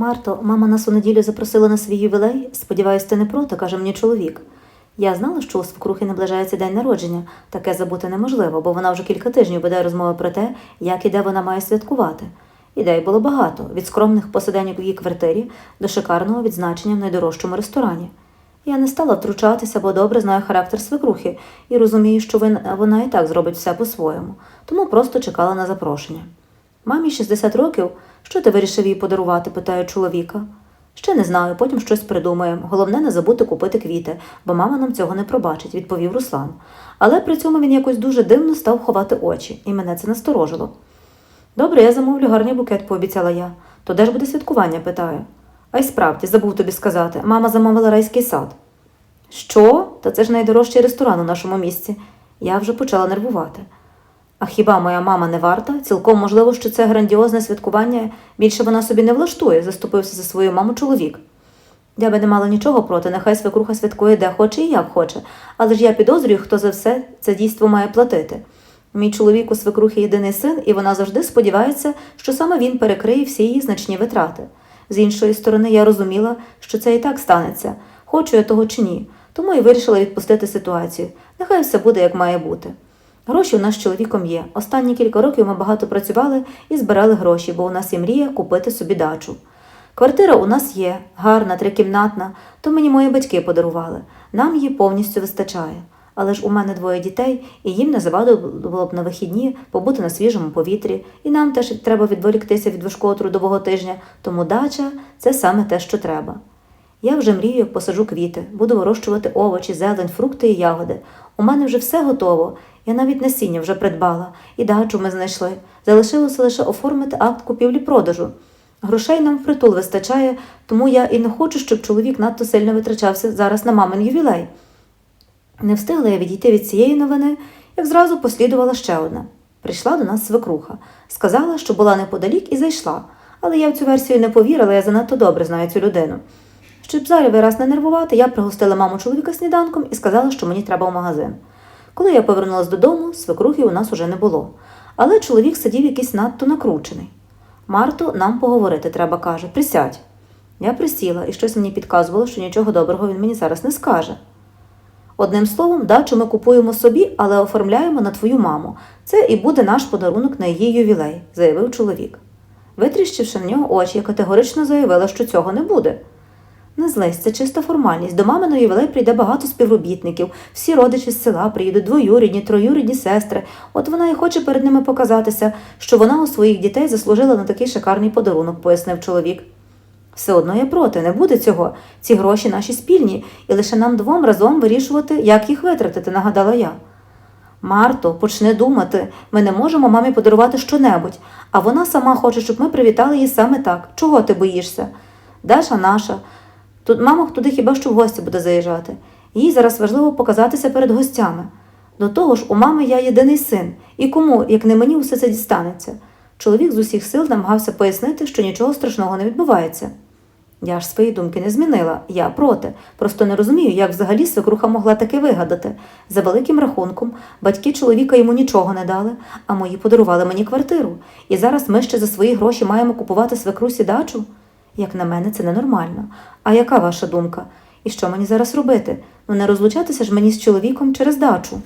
Марто, мама нас у неділю запросила на свій ювілей. Сподіваюсь, ти не проти, каже мені чоловік. Я знала, що у свекрухи наближається день народження. Таке забути неможливо, бо вона вже кілька тижнів веде розмови про те, як і де вона має святкувати. Ідей було багато від скромних посиденьок в її квартирі до шикарного відзначення в найдорожчому ресторані. Я не стала втручатися, бо добре знаю характер свекрухи і розумію, що вона і так зробить все по-своєму, тому просто чекала на запрошення. Мамі 60 років. Що ти вирішив їй подарувати? питаю чоловіка. Ще не знаю, потім щось придумаємо. Головне не забути купити квіти, бо мама нам цього не пробачить, відповів Руслан. Але при цьому він якось дуже дивно став ховати очі, і мене це насторожило. Добре, я замовлю гарний букет, пообіцяла я. То де ж буде святкування? питаю. А й справді, забув тобі сказати, мама замовила райський сад. Що? Та це ж найдорожчий ресторан у нашому місті. Я вже почала нервувати. А хіба моя мама не варта? Цілком можливо, що це грандіозне святкування більше вона собі не влаштує, заступився за свою маму чоловік. Я би не мала нічого проти, нехай свекруха святкує де хоче і як хоче, але ж я підозрюю, хто за все це дійство має платити. Мій чоловік у свекрухи єдиний син, і вона завжди сподівається, що саме він перекриє всі її значні витрати. З іншої сторони, я розуміла, що це і так станеться, хочу я того чи ні, тому і вирішила відпустити ситуацію. Нехай все буде як має бути. Гроші у нас з чоловіком є. Останні кілька років ми багато працювали і збирали гроші, бо у нас є мрія купити собі дачу. Квартира у нас є, гарна, трикімнатна, то мені мої батьки подарували. Нам її повністю вистачає. Але ж у мене двоє дітей, і їм не завадило б на вихідні побути на свіжому повітрі, і нам теж треба відволіктися від важкого трудового тижня, тому дача це саме те, що треба. Я вже мрію, як посаджу квіти, буду вирощувати овочі, зелень, фрукти і ягоди. У мене вже все готово. Я навіть насіння вже придбала, і дачу ми знайшли. Залишилося лише оформити акт купівлі-продажу. Грошей нам впритул вистачає, тому я і не хочу, щоб чоловік надто сильно витрачався зараз на мамин ювілей. Не встигла я відійти від цієї новини, як зразу послідувала ще одна. Прийшла до нас свекруха. Сказала, що була неподалік і зайшла. Але я в цю версію не повірила, я занадто добре знаю цю людину. Щоб зайвий раз не нервувати, я пригостила маму чоловіка сніданком і сказала, що мені треба в магазин. Коли я повернулася додому, свекрухи у нас уже не було. Але чоловік сидів якийсь надто накручений. Марту, нам поговорити треба, каже, присядь. Я присіла, і щось мені підказувало, що нічого доброго він мені зараз не скаже. Одним словом, дачу ми купуємо собі, але оформляємо на твою маму. Це і буде наш подарунок на її ювілей, заявив чоловік. Витріщивши на нього очі, я категорично заявила, що цього не буде. Не злись, це чиста формальність. До мами на ювілей прийде багато співробітників, всі родичі з села приїдуть двоюрідні, троюрідні сестри. От вона і хоче перед ними показатися, що вона у своїх дітей заслужила на такий шикарний подарунок, пояснив чоловік. Все одно я проти, не буде цього. Ці гроші наші спільні, і лише нам двом разом вирішувати, як їх витратити, нагадала я. Марто, почни думати, ми не можемо мамі подарувати щонебудь, а вона сама хоче, щоб ми привітали її саме так. Чого ти боїшся? Даша наша. Тут мама туди хіба що в гості буде заїжджати. Їй зараз важливо показатися перед гостями. До того ж, у мами я єдиний син, і кому, як не мені, усе це дістанеться. Чоловік з усіх сил намагався пояснити, що нічого страшного не відбувається. Я ж свої думки не змінила, я проти. Просто не розумію, як взагалі свекруха могла таке вигадати. За великим рахунком, батьки чоловіка йому нічого не дали, а мої подарували мені квартиру. І зараз ми ще за свої гроші маємо купувати свекрусі дачу? Як на мене, це ненормально. А яка ваша думка? І що мені зараз робити? Ну не розлучатися ж мені з чоловіком через дачу.